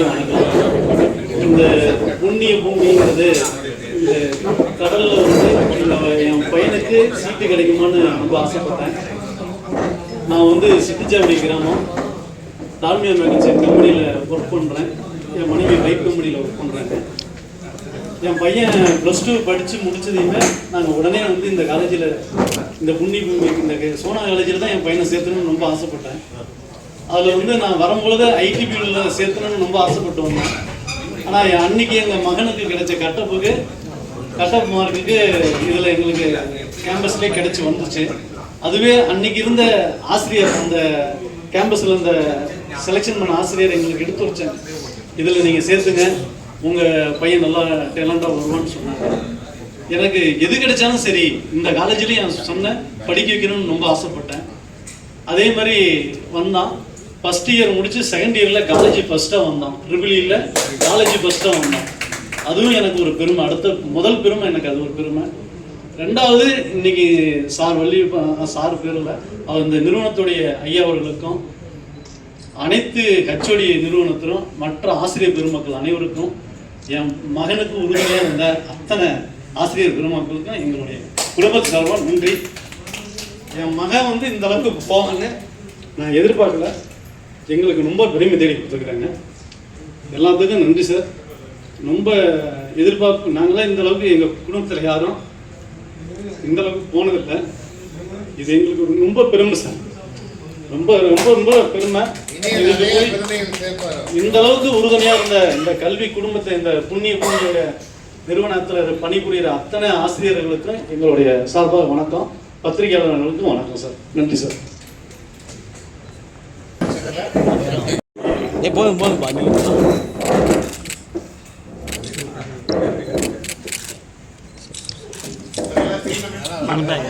எல்லாருக்கும் வாங்கிக்கலாம். இந்த புண்ணிய பூமிங்கிறது இந்த கடலில் வந்து என் பையனுக்கு சீட்டு கிடைக்குமான்னு ரொம்ப ஆசைப்பட்டேன். நான் வந்து சிட்டிச்சாவடி கிராமம் டால்மியா மேகன்சைட் கம்பெனியில் ஒர்க் பண்ணுறேன் என் மனைவி பைக் கம்பெனியில் ஒர்க் பண்ணுறாங்க என் பையன் ப்ளஸ் டூ படித்து முடிச்சதையுமே நாங்கள் உடனே வந்து இந்த காலேஜில் இந்த புண்ணிய பூமி இந்த சோனா காலேஜில் தான் என் பையனை சேர்த்துணும்னு ரொம்ப ஆசைப்பட்டேன். அதில் வந்து நான் வரும்பொழுது ஐடி ஃபீல்டில் சேர்த்தணும்னு ரொம்ப ஆசைப்பட்டு வந்தேன். ஆனால் என் அன்னைக்கு எங்கள் மகனுக்கு கிடைச்ச கட்டப்புக்கு கட்டப் மார்க்குக்கு இதில் எங்களுக்கு கேம்பஸ்லேயே கிடச்சி வந்துச்சு. அதுவே அன்னைக்கு இருந்த ஆசிரியர் அந்த கேம்பஸில் இந்த செலெக்ஷன் பண்ண ஆசிரியர் எங்களுக்கு எடுத்து வச்சேன். இதில் நீங்கள் சேர்த்துங்க. உங்கள் பையன் நல்லா டேலண்டாக வருவான்னு சொன்னாங்க. எனக்கு எது கிடைச்சாலும் சரி இந்த காலேஜ்லேயும் நான் சொன்னேன். படிக்க வைக்கணும்னு ரொம்ப ஆசைப்பட்டேன். அதே மாதிரி வந்தான். ஃபஸ்ட் இயர் முடிச்சு செகண்ட் இயரில் காலேஜ் ஃபஸ்ட்டாக வந்தான் ட்ரிபிளியில் காலேஜ் ஃபஸ்ட்டாக வந்தான் அதுவும் எனக்கு ஒரு பெருமை. அடுத்த முதல் பெருமை எனக்கு அது ஒரு பெருமை. ரெண்டாவது இன்னைக்கு சார் வள்ளி சார் பேரில் அவர் இந்த நிறுவனத்துடைய ஐயா அவர்களுக்கும் அனைத்து கச்சோடி நிறுவனத்திலும் மற்ற ஆசிரியர் பெருமக்கள் அனைவருக்கும் என் மகனுக்கு உறுதுணையாக இருந்த அத்தனை ஆசிரியர் பெருமக்களுக்கும் எங்களுடைய குடும்ப சார்பாக நன்றி. என் மகன் வந்து இந்த அளவுக்கு போவாங்க நான் எதிர்பார்க்கல. எங்களுக்கு ரொம்ப பெருமை தேடி கொடுத்துருக்குறாங்க எல்லாத்துக்கும் நன்றி சார் ரொம்ப எதிர்பார்ப்பு நாங்களாம் இந்த அளவுக்கு எங்கள் குடும்பத்தில் யாரும் இந்த அளவுக்கு போனதில்லை. இது எங்களுக்கு ரொம்ப பெருமை சார் ரொம்ப ரொம்ப ரொம்ப பெருமை. இந்த அளவுக்கு உறுதுணையாக இருந்த இந்த கல்வி குடும்பத்தை இந்த புண்ணிய பூமியோட நிறுவனத்தில் பணிபுரிகிற அத்தனை ஆசிரியர்களுக்கும் எங்களுடைய சார்பாக வணக்கம். பத்திரிகையாளர்களுக்கும் வணக்கம் சார் நன்றி சார் ஏ போதும் போதும் பா நீ மறந்தாங்க